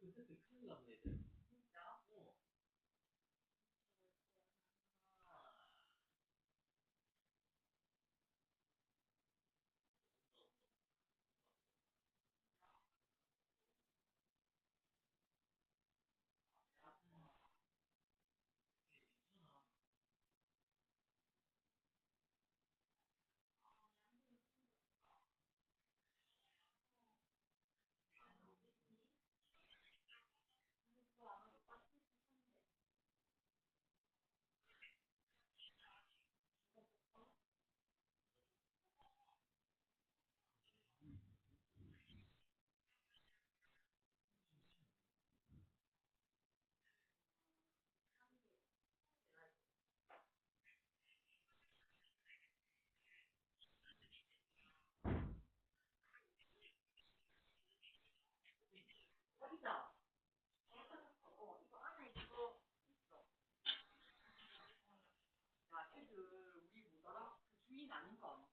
그때 큰일. 진 call.